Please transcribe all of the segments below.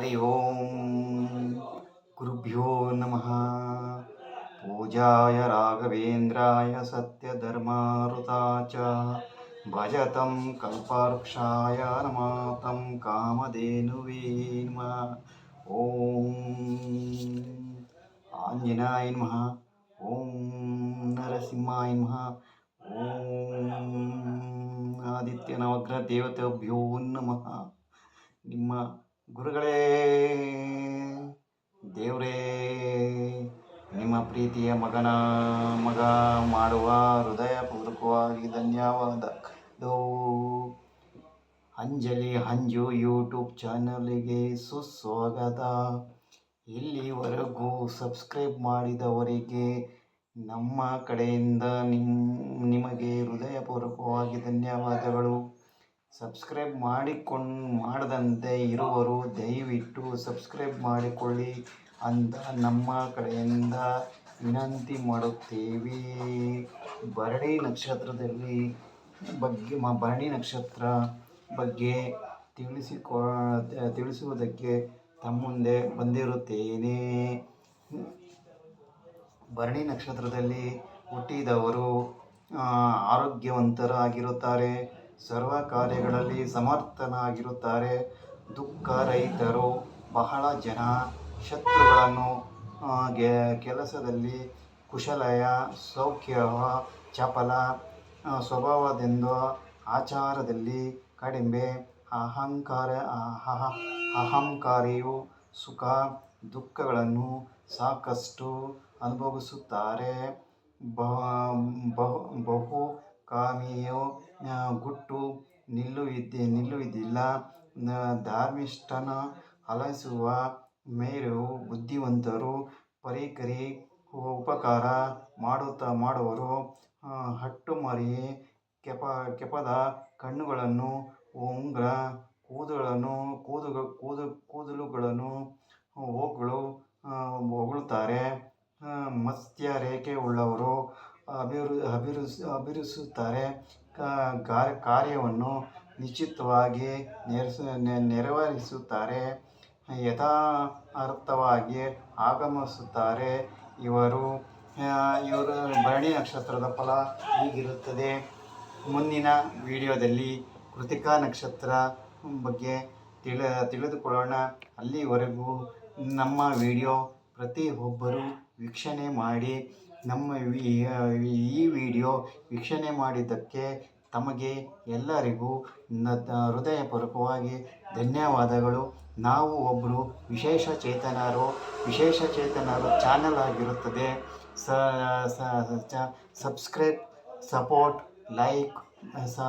ಹರಿ ಓಂ ಗುರುಭ್ಯೋ ನಮಃ ಪೂಜಾಯ ರಾಘವೇಂದ್ರಾಯ ಸತ್ಯಧರ್ಮಾರುತಾ ಚ ಭಜತಂ ಕಲ್ಪವೃಕ್ಷಾಯ ನಮಾತಂ ಕಾಮಧೇನುವೇ ನಮಃ ಓಂ ಆಂಜನೇಯ ನಮಃ ಓಂ ನರಸಿಂಹಾಯ ನಮಃ ಓಂ ಆದಿತ್ಯ ನವಗ್ರಹ ದೇವತೆಭ್ಯೋ ನಮಃ ನಿಮ್ಮ ಗುರುಗಳೇ, ದೇವರೇ, ನಿಮ್ಮ ಪ್ರೀತಿಯ ಮಗನ ಮಗ ಮಾಡುವ ಹೃದಯಪೂರ್ವಕವಾಗಿ ಧನ್ಯವಾದ ಅಂಜಲಿ ಹಂಜು ಯೂಟ್ಯೂಬ್ ಚಾನಲಿಗೆ ಸುಸ್ವಾಗತ. ಇಲ್ಲಿವರೆಗೂ ಸಬ್ಸ್ಕ್ರೈಬ್ ಮಾಡಿದವರಿಗೆ ನಮ್ಮ ಕಡೆಯಿಂದ ನಿಮ್ಮ ನಿಮಗೆ ಹೃದಯಪೂರ್ವಕವಾಗಿ ಧನ್ಯವಾದಗಳು. ಸಬ್ಸ್ಕ್ರೈಬ್ ಮಾಡಿಕೊಂಡು ಮಾಡದಂತೆ ಇರುವರು, ದಯವಿಟ್ಟು ಸಬ್ಸ್ಕ್ರೈಬ್ ಮಾಡಿಕೊಳ್ಳಿ ಅಂತ ನಮ್ಮ ಕಡೆಯಿಂದ ವಿನಂತಿ ಮಾಡುತ್ತೇವೆ. ಭರಣಿ ನಕ್ಷತ್ರದಲ್ಲಿ ಬಗ್ಗೆ, ಮ, ಭರಣಿ ನಕ್ಷತ್ರ ಬಗ್ಗೆ ತಿಳಿಸಿಕೊ, ತಿಳಿಸುವುದಕ್ಕೆ ತಮ್ಮ ಮುಂದೆ ಬಂದಿರುತ್ತೇನೆ. ಭರಣಿ ನಕ್ಷತ್ರದಲ್ಲಿ ಹುಟ್ಟಿದವರು ಆರೋಗ್ಯವಂತರಾಗಿರುತ್ತಾರೆ. ಸರ್ವ ಕಾರ್ಯಗಳಲ್ಲಿ ಸಮರ್ಥನಾಗಿರುತ್ತಾರೆ. ದುಃಖ ರಹಿತರು ಬಹಳ ಜನ. ಶತ್ರುಗಳನ್ನು ಕೆಲಸದಲ್ಲಿ ಕುಶಲಯ ಸೌಖ್ಯ ಚಪಲ ಸ್ವಭಾವದಿಂದ ಆಚಾರದಲ್ಲಿ ಕಡಿಮೆ. ಅಹಂಕಾರ ಅಹಂಕಾರಿಯು ಸುಖ, ದುಃಖಗಳನ್ನು ಸಾಕಷ್ಟು ಅನುಭವಿಸುತ್ತಾರೆ. ಬಹು ಬಹು, ಕಾಮಿಯು ಗುಟ್ಟು ನಿಲ್ಲುವಿದ್ದೆ ನಿಲ್ಲುವುದಿಲ್ಲ ಧಾರ್ಮಿಷ್ಠನ ಅಲೈಸುವ ಮೇರು ಬುದ್ಧಿವಂತರು ಪರಿಕರಿ ಉಪಕಾರ ಮಾಡುತ್ತಾ ಮಾಡುವರು. ಹಟ್ಟುಮರಿ ಕೆಪ, ಕೆಪದ ಕಣ್ಣುಗಳನ್ನು, ಉಂಗುರ ಕೂದುಗಳನ್ನು ಕೂದಲು ಕೂದು, ಕೂದಲುಗಳನ್ನು ಹೋಗಳು ಹೊಗಳುತ್ತಾರೆ. ಮತ್ಸ್ಯ ರೇಖೆ ಉಳ್ಳವರು ಅಭಿರು, ಅಭಿರುಸ್, ಅಭಿರುಸುತ್ತಾರೆ. ಕಾರ್ಯವನ್ನು ನಿಶ್ಚಿತವಾಗಿ ನೆರವೇರಿಸುತ್ತಾರೆ. ಯಥಾರ್ಥವಾಗಿ ಆಗಮಿಸುತ್ತಾರೆ. ಇವರು ಇವರು ಭರಣಿ ನಕ್ಷತ್ರದ ಫಲ ಹೀಗಿರುತ್ತದೆ. ಮುಂದಿನ ವಿಡಿಯೋದಲ್ಲಿ ಕೃತಿಕಾ ನಕ್ಷತ್ರ ಬಗ್ಗೆ ತಿಳಿ, ತಿಳಿದುಕೊಳ್ಳೋಣ. ಅಲ್ಲಿವರೆಗೂ ನಮ್ಮ ವಿಡಿಯೋ ಪ್ರತಿ ಒಬ್ಬರು ವೀಕ್ಷಣೆ ಮಾಡಿ ನಮ್ಮ ಈ ವಿಡಿಯೋ ವೀಕ್ಷಣೆ ಮಾಡಿದ್ದಕ್ಕೆ ತಮಗೆ ಎಲ್ಲರಿಗೂ ಹೃದಯಪೂರ್ವಕವಾಗಿ ಧನ್ಯವಾದಗಳು. ನಾವು ಒಬ್ಬರು ವಿಶೇಷ ಚೇತನರು ವಿಶೇಷ ಚೇತನರು ಚಾನಲ್ ಆಗಿರುತ್ತದೆ. ಸಬ್ಸ್ಕ್ರೈಬ್, ಸಪೋರ್ಟ್, ಲೈಕ್, ಸ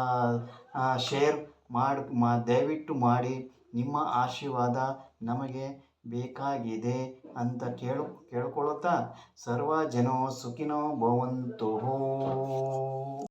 ಶೇರ್ ಮಾಡಿ, ಮಾ, ದಯವಿಟ್ಟು ಮಾಡಿ. ನಿಮ್ಮ ಆಶೀರ್ವಾದ ನಮಗೆ ಬೇಕಾಗಿದೆ. ಅಂತ ಕೇಳು ಕೇಳ್ಕೊಳ್ಳುತ್ತಾ ಸರ್ವ ಜನೋ ಸುಖಿನೋ ಭವಂತು